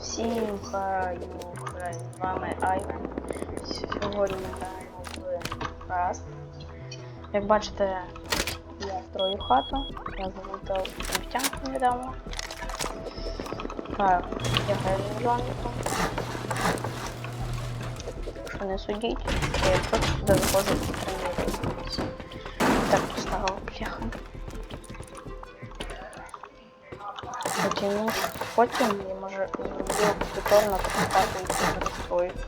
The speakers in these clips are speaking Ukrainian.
Всім хаю, хай, з вами Айвен. Сьогодні ми граємо в Rust. Як бачите, я строю хату, я залутав нефтянку недавно. Так, я граю з Джоніком. Що не судіть, я просто туди заходжу і. Так, поставив пляха. Потім, потім я може зробив повторно покупати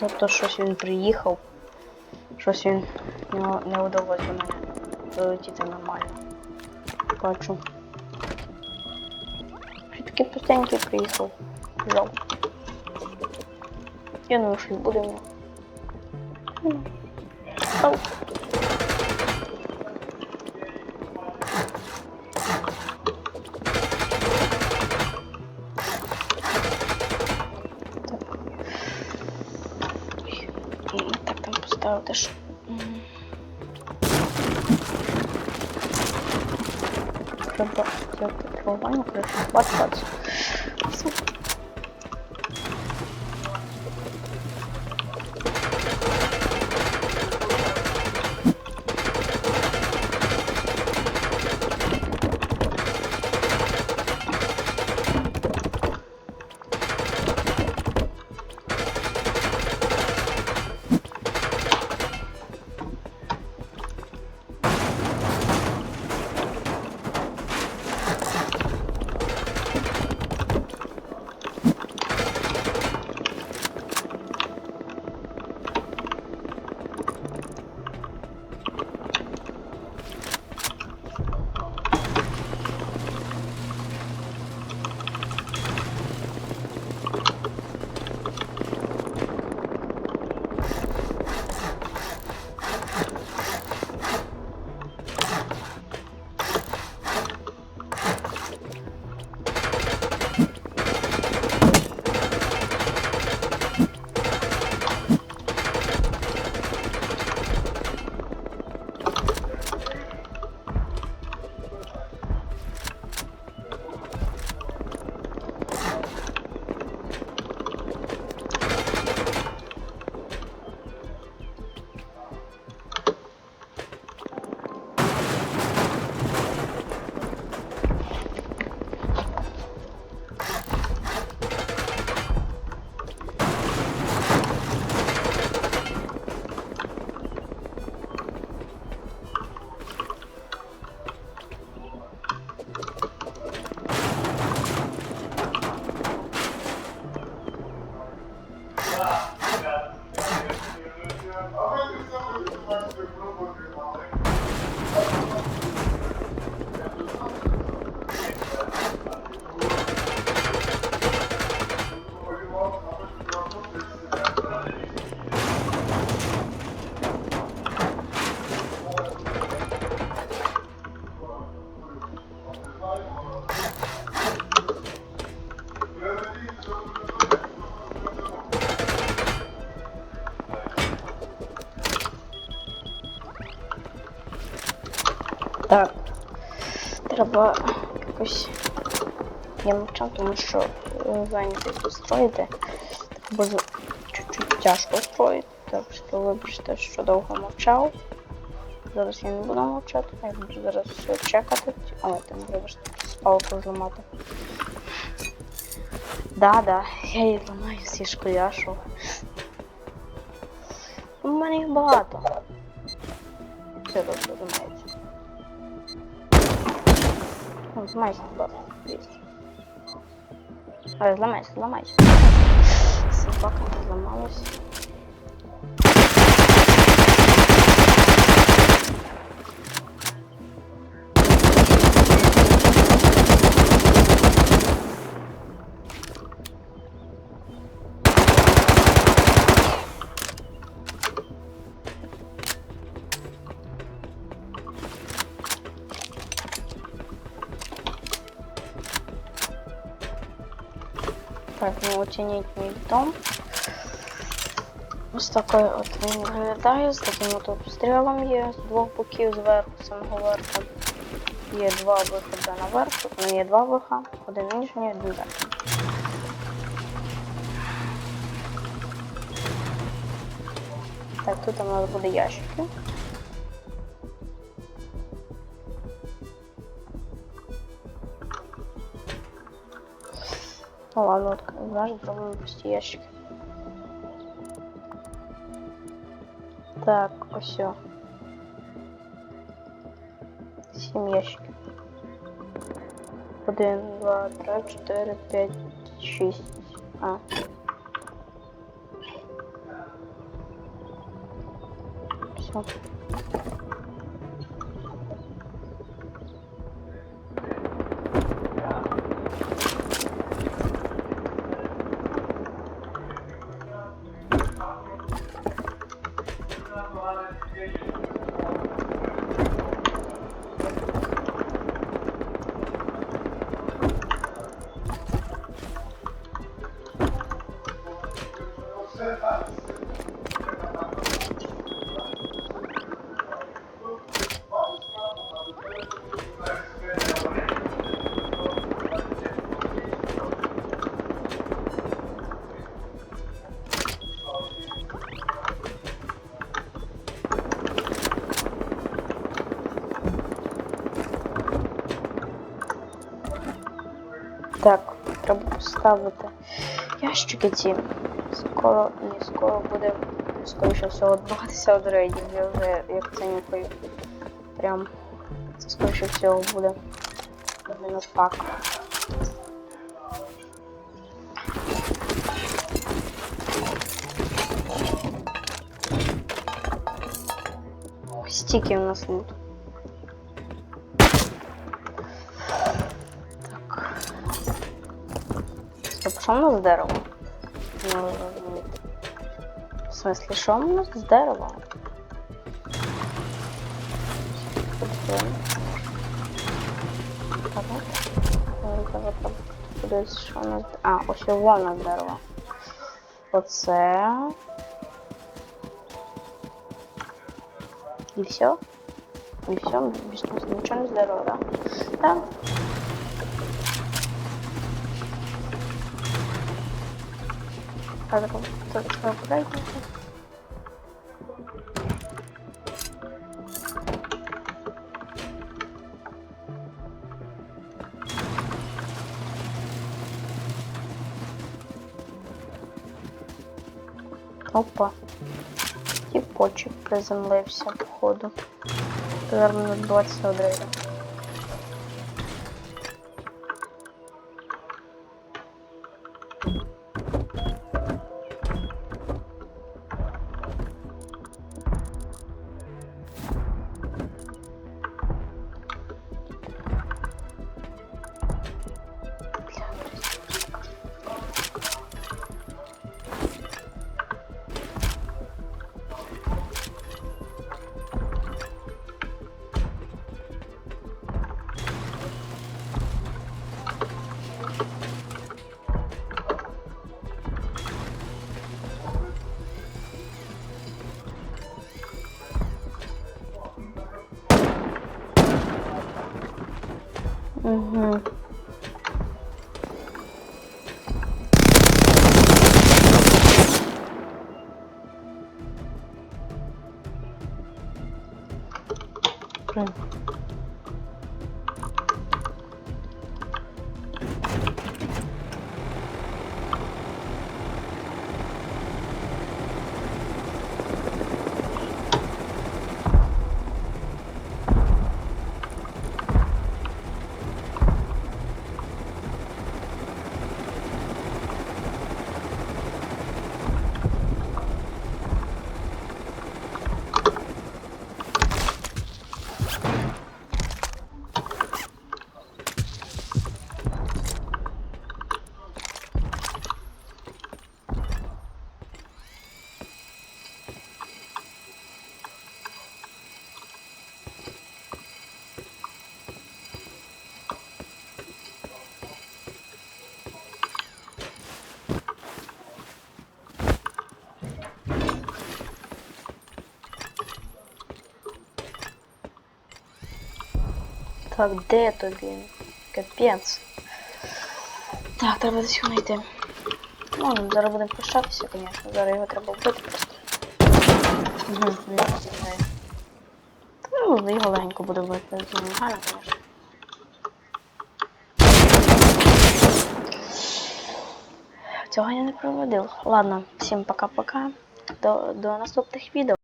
Тобто щось він приїхав, щось він не, не вдалося мене долетіти нормально. Бачу. Що такий пустенький приїхав. Жал. Я думаю, що буде в. Поставити, що. Треба взяти керування, коротше, бац бац. Все. 아. Треба якось. Я мовчав, тому що е, зайнятий тут строїти. Так буде чуть-чуть тяжко строїти. Так що вибачте, що довго мовчав. Зараз я не буду мовчати, я буду зараз все чекати. О, там вибачте, спалку зламати. Да, да, я її ламаю всі школяшу. У мене їх багато. Все добре, зламається. Vamos, mais. Isso. Vamos lá mais, lá mais. Se foca, lá mais. Ну оцініть мій дом. Ось такий от він виглядає, з таким от обстрілом є з двох боків зверху, самого верху. Є два виходи наверх, ну є два виха, один нижній, один верхній. Так, тут у нас буде ящики. Ну ладно, от, знаєш, зробимо пусті ящики. Так, ось. о. Сім ящиків. Один, два, три, чотири, п'ять, шість. А. Все. Так, треба поставити ящики ці. Скоро не скоро буде, скоріше всього, 20 рейдів. Я вже як це нюхаю. Прям це скоріше всього буде. Іменно так. Стільки у нас лут. що в нас з дерева? Не можу зрозуміти. В смислі, що в нас з дерева? Так, от. Ну, треба так Кудись, що у нас... А, ось його у нас дерево. Оце. І все? І все? Більше нічого не з дерева, так? Так. Треба треба подайте. Опа. Тіпочок приземлився, походу. Зараз минут 20 одрейда. Угу. Блин. Так, де тобі? Капець. Так, треба десь його знайти. Ну, зараз будемо прощатися, звісно. Зараз його треба вбити просто. Угу, не. Ну, його легенько буде вбити. Це нормально, звісно. Цього я не проводив. Ладно, всім пока-пока. До, до наступних відео.